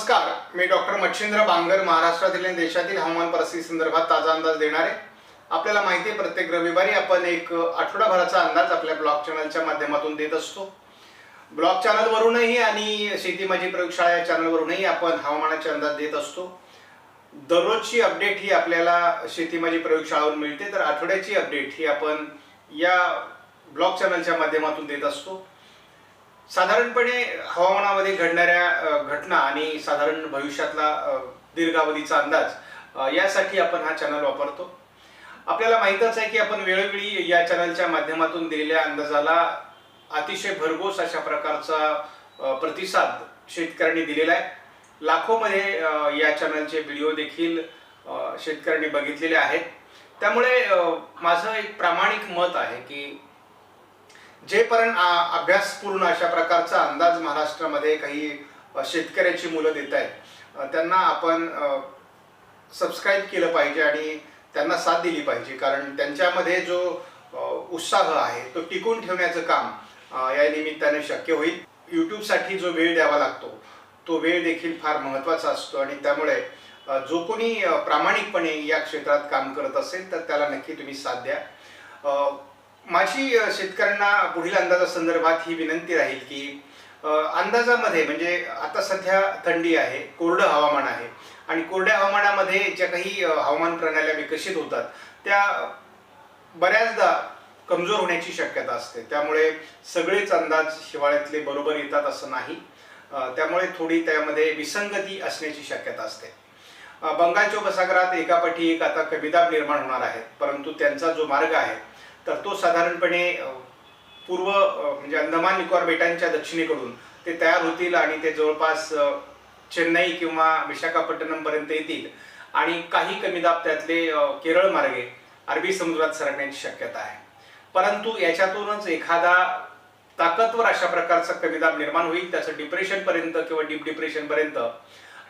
नमस्कार. मी डॉक्टर मच्छिंद्र बांगर महाराष्ट्रातील आणि देशातील हवामान परिस्थिती संदर्भात ताजा अंदाज देणार. आहे आपल्याला माहिती आहे प्रत्येक रविवारी आपण एक आठवडाभराचा अंदाज आपल्या ब्लॉग चॅनलच्या माध्यमातून देत असतो. ब्लॉग चॅनलवरूनही आणि शेती माझी प्रयोगशाळा या चॅनलवरूनही आपण हवामानाचे अंदाज देत असतो. दररोजची अपडेट ही आपल्याला शेती माझी प्रयोगशाळावरून मिळते तर आठवड्याची अपडेट ही आपण या ब्लॉग चॅनलच्या माध्यमातून देत असतो. साधारणपणे हवामानामध्ये घडणाऱ्या घटना आणि साधारण भविष्यातला दीर्घावधीचा अंदाज यासाठी आपण हा चॅनल वापरतो. आपल्याला माहीतच आहे की आपण वेळोवेळी या चॅनलच्या माध्यमातून दिलेल्या अंदाजाला अतिशय भरघोस अशा प्रकारचा प्रतिसाद शेतकऱ्यांनी दिलेला आहे. लाखोमध्ये या चॅनलचे व्हिडिओ देखील शेतकऱ्यांनी बघितलेले आहेत. त्यामुळे माझं एक प्रामाणिक मत आहे की जेपर्यंत आ- अभ्यासपूर्ण अशा प्रकारचा अंदाज महाराष्ट्रामध्ये काही शेतकऱ्याची मुलं देत आहेत त्यांना आपण सबस्क्राईब केलं पाहिजे आणि त्यांना साथ दिली पाहिजे. कारण त्यांच्यामध्ये जो उत्साह आहे तो टिकून ठेवण्याचं काम या निमित्ताने शक्य होईल. यूट्यूबसाठी जो वेळ द्यावा लागतो तो वेळ देखील फार महत्त्वाचा असतो आणि त्यामुळे जो कोणी प्रामाणिकपणे या क्षेत्रात काम करत असेल तर त्याला नक्की तुम्ही साथ द्या. माझी शेतकऱ्यांना पुढील अंदाजासंदर्भात ही विनंती राहील की अंदाजामध्ये म्हणजे आता सध्या थंडी आहे कोरडं हवामान आहे आणि कोरड्या हवामानामध्ये ज्या काही हवामान प्रणाल्या विकसित होतात त्या बऱ्याचदा कमजोर होण्याची शक्यता असते. त्यामुळे सगळेच अंदाज हिवाळ्यातले बरोबर येतात असं नाही. त्यामुळे थोडी त्यामध्ये विसंगती असण्याची शक्यता असते. बंगालच्या उपसागरात एकापाठी एक आता कविदाब निर्माण होणार आहेत परंतु त्यांचा जो मार्ग आहे तर तो साधारणपणे पूर्व म्हणजे अंदमान निकोबार बेटांच्या दक्षिणेकडून ते तयार होतील आणि ते जवळपास चेन्नई किंवा विशाखापट्टणमपर्यंत येतील. आणि काही कमी दाब त्यातले केरळ मार्गे अरबी समुद्रात सरकण्याची शक्यता आहे. परंतु याच्यातूनच एखादा ताकदवर अशा प्रकारचा कमी दाब निर्माण होईल त्याचं डिप्रेशनपर्यंत किंवा डीप डिप्रेशनपर्यंत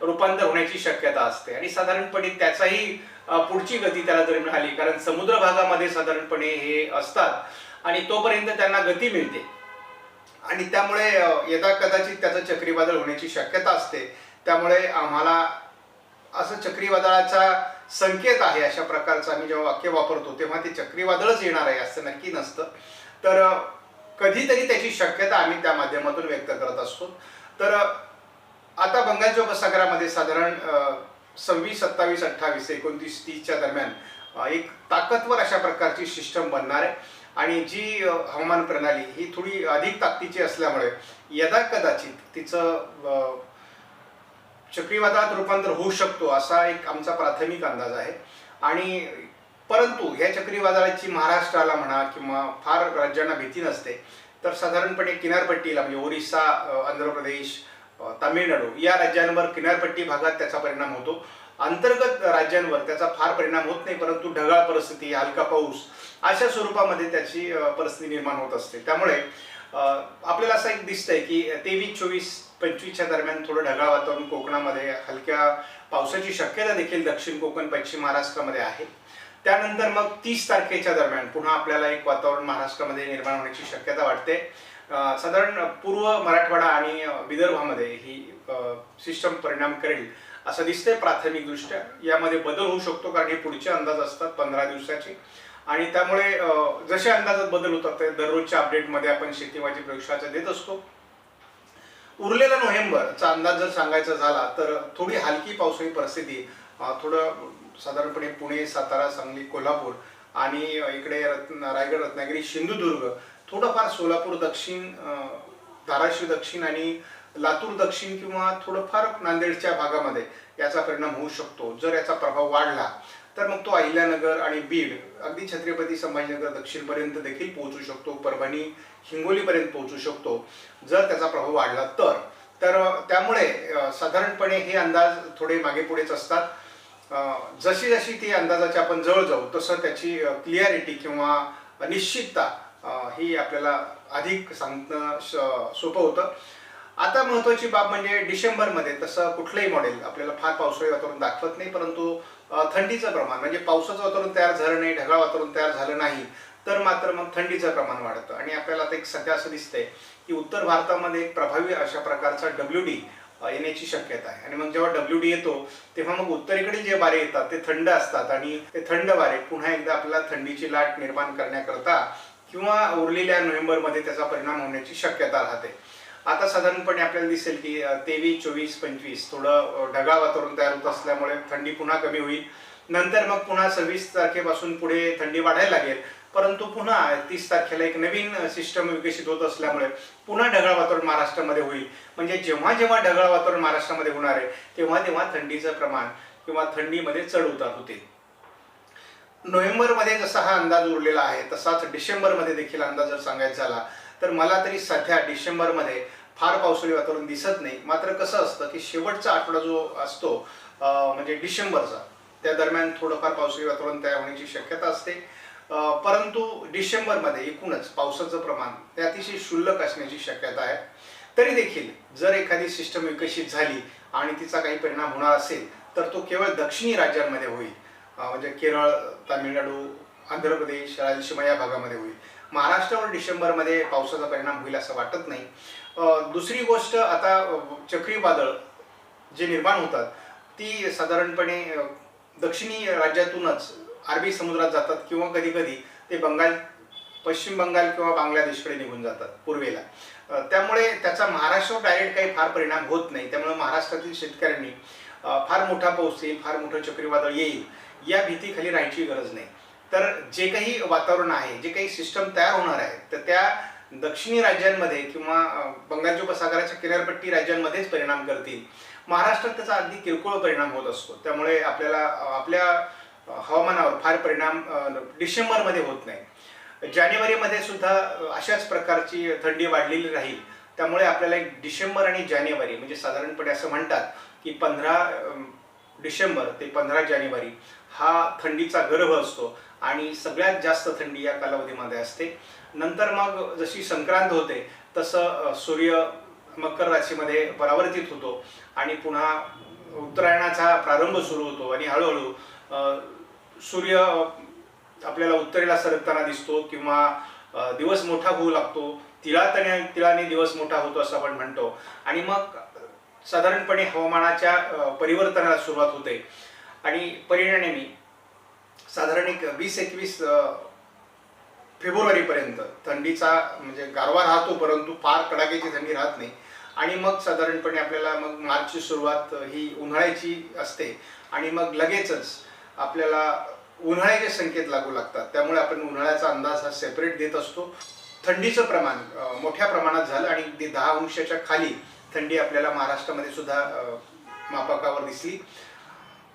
रूपांतर होण्याची शक्यता असते. आणि साधारणपणे त्याचाही पुढची गती त्याला जर मिळाली कारण समुद्र भागामध्ये साधारणपणे हे असतात आणि तोपर्यंत त्यांना गती मिळते. आणि त्यामुळे यदा कदाचित त्याचं चक्रीवादळ होण्याची शक्यता असते. त्यामुळे आम्हाला असं चक्रीवादळाचा संकेत आहे अशा प्रकारचं आम्ही जेव्हा वाक्य वापरतो तेव्हा ते चक्रीवादळच येणार आहे असं नक्की नसतं. तर कधीतरी त्याची शक्यता आम्ही त्या माध्यमातून व्यक्त करत असतो. तर आता बंगालच्या उपसागरामध्ये साधारण सव्वीस सत्तावीस अठ्ठावीस एकोणतीस तीसच्या दरम्यान एक ताकदवर अशा प्रकारची सिस्टम बनणार आहे. आणि जी हवामान प्रणाली ही थोडी अधिक ताकदीची असल्यामुळे यदा कदाचित तिचं चक्रीवादळात रूपांतर होऊ शकतो असा एक आमचा प्राथमिक अंदाज आहे. आणि परंतु ह्या चक्रीवादळाची महाराष्ट्राला म्हणा किंवा फार राज्यांना भीती नसते तर साधारणपणे किनारपट्टीला म्हणजे ओरिसा आंध्र प्रदेश तामिळनाडू. या राज्यांवर किनारपट्टी भागात त्याचा परिणाम होतो. अंतर्गत राज्यांवर त्याचा फार परिणाम होत नाही परंतु ढगाळ परिस्थिती हलका पाऊस अशा स्वरूपामध्ये त्याची परिस्थिती निर्माण होत असते. त्यामुळे आपल्याला असं एक दिसतंय की तेवीस चोवीस पंचवीसच्या दरम्यान थोडं ढगाळ वातावरण कोकणामध्ये हलक्या पावसाची शक्यता देखील दक्षिण कोकण पश्चिम महाराष्ट्रामध्ये आहे. त्यानंतर मग तीस तारखेच्या दरम्यान पुन्हा आपल्याला एक वातावरण महाराष्ट्रामध्ये निर्माण होण्याची शक्यता वाटते. साधारण पूर्व मराठवाडा आणि विदर्भामध्ये ही सिस्टम परिणाम करेल असं दिसतंय प्राथमिकदृष्ट्या. यामध्ये बदल होऊ शकतो कारण हे पुढचे अंदाज असतात पंधरा दिवसाचे. आणि त्यामुळे जसे अंदाजात बदल होतात ते दररोजच्या अपडेटमध्ये आपण शेतीमाची प्रयोगशाळाचा देत असतो. उरलेला नोव्हेंबरचा अंदाज जर सांगायचा झाला तर थोडी हलकी पावसाळी परिस्थिती थोडं साधारणपणे पुणे सातारा सांगली कोल्हापूर आणि इकडे रत्न रायगड रत्नागिरी सिंधुदुर्ग थोडंफार सोलापूर दक्षिण धाराशिव दक्षिण आणि लातूर दक्षिण किंवा थोडंफार नांदेडच्या भागामध्ये याचा परिणाम होऊ शकतो. जर याचा प्रभाव वाढला तर मग तो अहिल्यानगर आणि बीड अगदी छत्रपती संभाजीनगर दक्षिणपर्यंत देखील पोहोचू शकतो. परभणी हिंगोलीपर्यंत पोहोचू शकतो. जर त्याचा प्रभाव वाढला तर तर त्यामुळे साधारणपणे हे अंदाज थोडे मागे पुढेच असतात. जशी जशी ती अंदाजाच्या आपण जवळ जाऊ तसं त्याची क्लिअरिटी किंवा निश्चितता ही आपल्याला अधिक सांगणं सोपं होतं. आता महत्त्वाची बाब म्हणजे डिसेंबरमध्ये तसं कुठलंही मॉडेल आपल्याला फार पावसाळी वातावरण दाखवत नाही परंतु थंडीचं प्रमाण म्हणजे पावसाचं वातावरण तयार झालं नाही ढगाळ वातावरण तयार झालं नाही तर मात्र मग थंडीचं प्रमाण वाढतं. आणि आपल्याला आता एक सध्या असं दिसतंय की उत्तर भारतामध्ये एक प्रभावी अशा प्रकारचा डब्ल्यू डी येण्याची शक्यता आहे. आणि मग जेव्हा डब्ल्यू डी येतो तेव्हा मग उत्तरेकडील जे वारे येतात ते थंड असतात आणि ते थंड वारे पुन्हा एकदा आपल्याला थंडीची लाट निर्माण करण्याकरता किंवा उरलेल्या नोव्हेंबरमध्ये त्याचा परिणाम होण्याची शक्यता राहते. आता साधारणपणे आपल्याला दिसेल की तेवीस चोवीस पंचवीस थोडं ढगाळ वातावरण तयार होत असल्यामुळे थंडी पुन्हा कमी होईल. नंतर मग पुन्हा सव्वीस तारखेपासून पुढे थंडी वाढायला लागेल. परंतु पुन्हा तीस तारखेला एक नवीन सिस्टम विकसित होत असल्यामुळे पुन्हा ढगाळ वातावरण महाराष्ट्रामध्ये होईल. म्हणजे जेव्हा जेव्हा ढगाळ वातावरण महाराष्ट्रामध्ये होणार आहे तेव्हा तेव्हा थंडीचं प्रमाण किंवा थंडीमध्ये चढ उतार होतील. नोव्हेंबरमध्ये जसा हा अंदाज उरलेला आहे तसाच डिसेंबरमध्ये देखील अंदाज जर सांगायचा झाला तर मला तरी सध्या डिसेंबरमध्ये फार पावसाळी वातावरण दिसत नाही. मात्र कसं असतं की शेवटचा आठवडा जो असतो म्हणजे डिसेंबरचा त्या दरम्यान थोडंफार पावसाळी वातावरण तयार होण्याची शक्यता असते. परंतु डिसेंबरमध्ये एकूणच पावसाचं प्रमाण ते अतिशय क्षुल्लक असण्याची शक्यता आहे. तरी देखील जर एखादी सिस्टम विकसित झाली आणि तिचा काही परिणाम होणार असेल तर तो केवळ दक्षिणी राज्यांमध्ये होईल. म्हणजे केरळ तामिळनाडू आंध्र प्रदेश राजसीमा या भागामध्ये होईल. महाराष्ट्रावर डिसेंबरमध्ये पावसाचा परिणाम होईल असं वाटत नाही. दुसरी गोष्ट आता चक्रीवादळ जे निर्माण होतात ती साधारणपणे दक्षिणी राज्यातूनच अरबी समुद्रात जातात किंवा कधी कधी ते बंगाल पश्चिम बंगाल किंवा बांगलादेशकडे निघून जातात पूर्वेला. त्यामुळे त्याचा महाराष्ट्रावर डायरेक्ट काही फार परिणाम होत नाही. त्यामुळे महाराष्ट्रातील शेतकऱ्यांनी फार मोठा पाऊस येईल फार मोठं चक्रीवादळ येईल. या भीतीखाली राहायची गरज नाही. तर जे काही वातावरण आहे जे काही सिस्टम तयार होणार आहे तर त्या दक्षिणी राज्यांमध्ये किंवा बंगालच्या उपसागराच्या किनारपट्टी राज्यांमध्येच परिणाम करतील. महाराष्ट्रात त्याचा अगदी किरकोळ परिणाम होत असतो. त्यामुळे आपल्याला आपल्या हवामानावर फार परिणाम डिसेंबरमध्ये होत नाही. जानेवारीमध्ये सुद्धा अशाच प्रकारची थंडी वाढलेली राहील. त्यामुळे आपल्याला एक डिसेंबर आणि जानेवारी म्हणजे साधारणपणे असं म्हणतात की पंधरा डिसेंबर ते पंधरा जानेवारी हा थंडीचा गर्भ असतो आणि सगळ्यात जास्त थंडी या कालावधीमध्ये असते. नंतर मग जशी संक्रांत होते तसं सूर्य मकर राशीमध्ये परावर्तित होतो आणि पुन्हा उत्तरायणाचा प्रारंभ सुरू होतो आणि हळूहळू सूर्य आपल्याला उत्तरेला सरकताना दिसतो किंवा दिवस मोठा होऊ लागतो तिळातने तिळाने दिवस मोठा होतो असं आपण म्हणतो. आणि मग साधारणपणे हवामानाच्या परिवर्तनाला सुरुवात होते. आणि परिणामी साधारण एक वीस एकवीस फेब्रुवारीपर्यंत थंडीचा म्हणजे गारवा राहतो परंतु फार कडाक्याची थंडी राहत नाही. आणि मग साधारणपणे आपल्याला मग मार्चची सुरुवात ही उन्हाळ्याची असते. आणि मग लगेचच आपल्याला उन्हाळ्याचे संकेत लागू लागतात. त्यामुळे आपण उन्हाळ्याचा अंदाज हा सेपरेट देत असतो. थंडीचं प्रमाण मोठ्या प्रमाणात झालं आणि अगदी दहा अंशाच्या खाली थंडी आपल्याला महाराष्ट्रामध्ये सुद्धा मापकावर दिसली.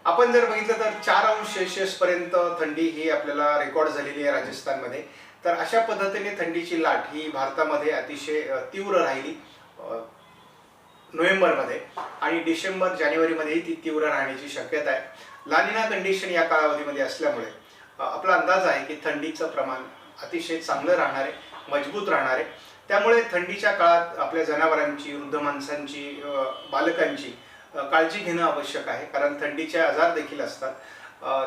आपण जर बघितलं तर चार अंश सेल्सिअस पर्यंत थंडी ही आपल्याला रेकॉर्ड झालेली आहे राजस्थानमध्ये. तर अशा पद्धतीने थंडीची लाट ही भारतामध्ये अतिशय तीव्र राहिली नोव्हेंबरमध्ये. आणि डिसेंबर जानेवारीमध्येही ती तीव्र राहण्याची शक्यता आहे. लानिना कंडिशन या कालावधीमध्ये असल्यामुळे आपला अंदाज आहे की थंडीचं प्रमाण अतिशय चांगलं राहणार आहे मजबूत राहणार आहे. त्यामुळे थंडीच्या काळात आपल्या जनावरांची वृद्ध माणसांची बालकांची काळजी घेणं आवश्यक आहे कारण थंडीचे आजार देखील असतात.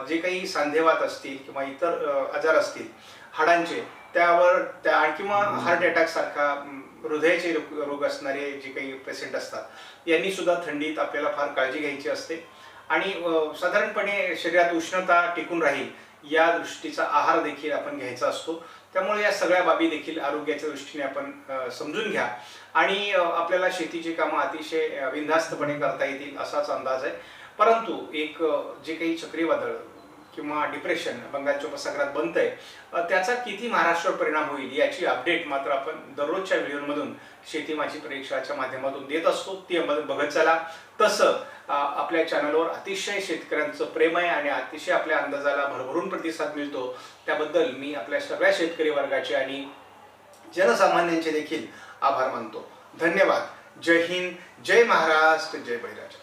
जे काही सांधेवात असतील किंवा इतर आजार असतील हाडांचे त्यावर त्या किंवा हार्ट अटॅक सारखा म, हृदयाचे रोग असणारे जे काही पेशंट असतात यांनी सुद्धा थंडीत आपल्याला फार काळजी घ्यायची असते. आणि साधारणपणे शरीरात उष्णता टिकून राहील या दृष्टीचा आहार देखील आपण घ्यायचा असतो. त्यामुळे या सगळ्या बाबी देखील आरोग्याच्या दृष्टीने आपण समजून घ्या. आणि आपल्याला शेतीची कामं अतिशय विंधास्तपणे करता येतील असाच अंदाज आहे. परंतु एक जे काही चक्रीवादळ किंवा डिप्रेशन बंगालच्या उपसागरात बनतंय त्याचा किती महाराष्ट्रावर परिणाम होईल याची अपडेट मात्र आपण दररोजच्या व्हिडिओमधून शेती माझी परीक्षाच्या माध्यमातून देत असतो. ती बघत चला. तसं आपल्या चॅनलवर अतिशय शेतकऱ्यांचं प्रेम आहे आणि अतिशय आपल्या अंदाजाला भरभरून प्रतिसाद मिळतो. त्याबद्दल मी आपल्या सगळ्या शेतकरी वर्गाचे आणि जनसामान्यांचे देखील आभार मानतो. धन्यवाद. जय हिंद. जय महाराष्ट्र. जय बळीराजा.